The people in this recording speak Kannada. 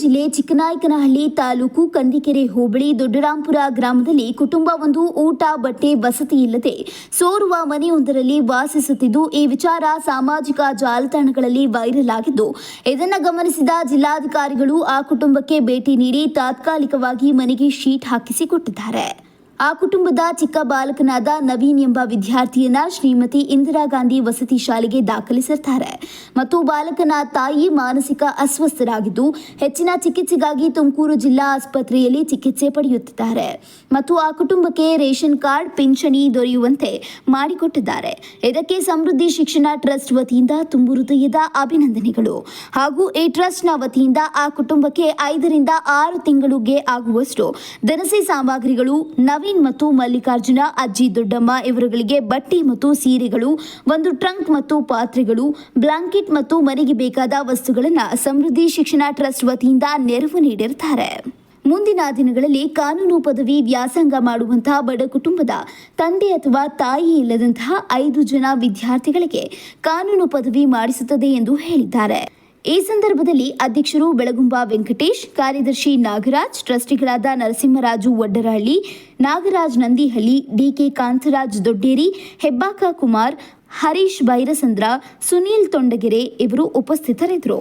ಜಿಲ್ಲೆ ಚಿಕ್ಕನಾಯಕನಹಳ್ಳಿ ತಾಲೂಕು ಕಂದಿಕೆರೆ ಹೋಬಳಿ ದೊಡ್ಡರಾಂಪುರ ಗ್ರಾಮದಲ್ಲಿ ಕುಟುಂಬವೊಂದು ಊಟ, ಬಟ್ಟೆ, ವಸತಿ ಇಲ್ಲದೆ ಸೋರುವ ಮನೆಯೊಂದರಲ್ಲಿ ವಾಸಿಸುತ್ತಿದ್ದು, ಈ ವಿಚಾರ ಸಾಮಾಜಿಕ ಜಾಲತಾಣಗಳಲ್ಲಿ ವೈರಲ್ ಆಗಿದ್ದು, ಇದನ್ನು ಗಮನಿಸಿದ ಜಿಲ್ಲಾಧಿಕಾರಿಗಳು ಆ ಕುಟುಂಬಕ್ಕೆ ಭೇಟಿ ನೀಡಿ ತಾತ್ಕಾಲಿಕವಾಗಿ ಮನೆಗೆ ಶೀಟ್ ಹಾಕಿಸಿ ಕೊಟ್ಟಿದ್ದಾರೆ. ಆ ಕುಟುಂಬದ ಚಿಕ್ಕ ಬಾಲಕನಾದ ನವೀನ್ ಎಂಬ ವಿದ್ಯಾರ್ಥಿಯನ್ನ ಶ್ರೀಮತಿ ಇಂದಿರಾ ಗಾಂಧಿ ವಸತಿ ಶಾಲೆಗೆ ದಾಖಲಿಸಿರ್ತಾರೆ. ಮತ್ತು ಬಾಲಕನ ತಾಯಿ ಮಾನಸಿಕ ಅಸ್ವಸ್ಥರಾಗಿದ್ದು ಹೆಚ್ಚಿನ ಚಿಕಿತ್ಸೆಗಾಗಿ ತುಮಕೂರು ಜಿಲ್ಲಾ ಆಸ್ಪತ್ರೆಯಲ್ಲಿ ಚಿಕಿತ್ಸೆ ಪಡೆಯುತ್ತಿದ್ದಾರೆ. ಮತ್ತು ಆ ಕುಟುಂಬಕ್ಕೆ ರೇಷನ್ ಕಾರ್ಡ್, ಪಿಂಚಣಿ ದೊರೆಯುವಂತೆ ಮಾಡಿಕೊಟ್ಟಿದ್ದಾರೆ. ಇದಕ್ಕೆ ಸಮೃದ್ಧಿ ಶಿಕ್ಷಣ ಟ್ರಸ್ಟ್ ವತಿಯಿಂದ ತುಂಬು ಹೃದಯದ ಅಭಿನಂದನೆಗಳು. ಹಾಗೂ ಈ ಟ್ರಸ್ಟ್ನ ವತಿಯಿಂದ ಆ ಕುಟುಂಬಕ್ಕೆ ಐದರಿಂದ ಆರು ತಿಂಗಳಿಗೆ ಆಗುವಷ್ಟು ದಿನಸಿ ಸಾಮಗ್ರಿಗಳು ನವೀನ್ ಮತ್ತು ಮಲ್ಲಿಕಾರ್ಜುನ, ಅಜ್ಜಿ ದೊಡ್ಡಮ್ಮ ಇವರುಗಳಿಗೆ ಬಟ್ಟೆ ಮತ್ತು ಸೀರೆಗಳು, ಒಂದು ಟ್ರಂಕ್ ಮತ್ತು ಪಾತ್ರೆಗಳು, ಬ್ಲಾಂಕೆಟ್ ಮತ್ತು ಮನೆಗೆ ಬೇಕಾದ ವಸ್ತುಗಳನ್ನು ಸಮೃದ್ಧಿ ಶಿಕ್ಷಣ ಟ್ರಸ್ಟ್ ವತಿಯಿಂದ ನೆರವು ನೀಡಿರುತ್ತಾರೆ. ಮುಂದಿನ ದಿನಗಳಲ್ಲಿ ಕಾನೂನು ಪದವಿ ವ್ಯಾಸಂಗ ಮಾಡುವಂತಹ ಬಡ ಕುಟುಂಬದ ತಂದೆ ಅಥವಾ ತಾಯಿ ಇಲ್ಲದಂತಹ ಐದು ಜನ ವಿದ್ಯಾರ್ಥಿಗಳಿಗೆ ಕಾನೂನು ಪದವಿ ಮಾಡಿಸುತ್ತದೆ ಎಂದು ಹೇಳಿದ್ದಾರೆ. ಈ ಸಂದರ್ಭದಲ್ಲಿ ಅಧ್ಯಕ್ಷರು ಬೆಳಗುಂಬ ವೆಂಕಟೇಶ್, ಕಾರ್ಯದರ್ಶಿ ನಾಗರಾಜ್, ಟ್ರಸ್ಟಿಗಳಾದ ನರಸಿಂಹರಾಜು ಒಡ್ಡರಹಳ್ಳಿ ನಾಗರಾಜ್ ನಂದಿಹಳ್ಳಿ, ಡಿಕೆ ಕಾಂತರಾಜ್ ದೊಡ್ಡೇರಿ, ಹೆಬ್ಬಾಕ ಕುಮಾರ್, ಹರೀಶ್ ಬೈರಸಂದ್ರ, ಸುನೀಲ್ ತೊಂಡಗೆರೆ ಇವರು ಉಪಸ್ಥಿತರಿದ್ದರು.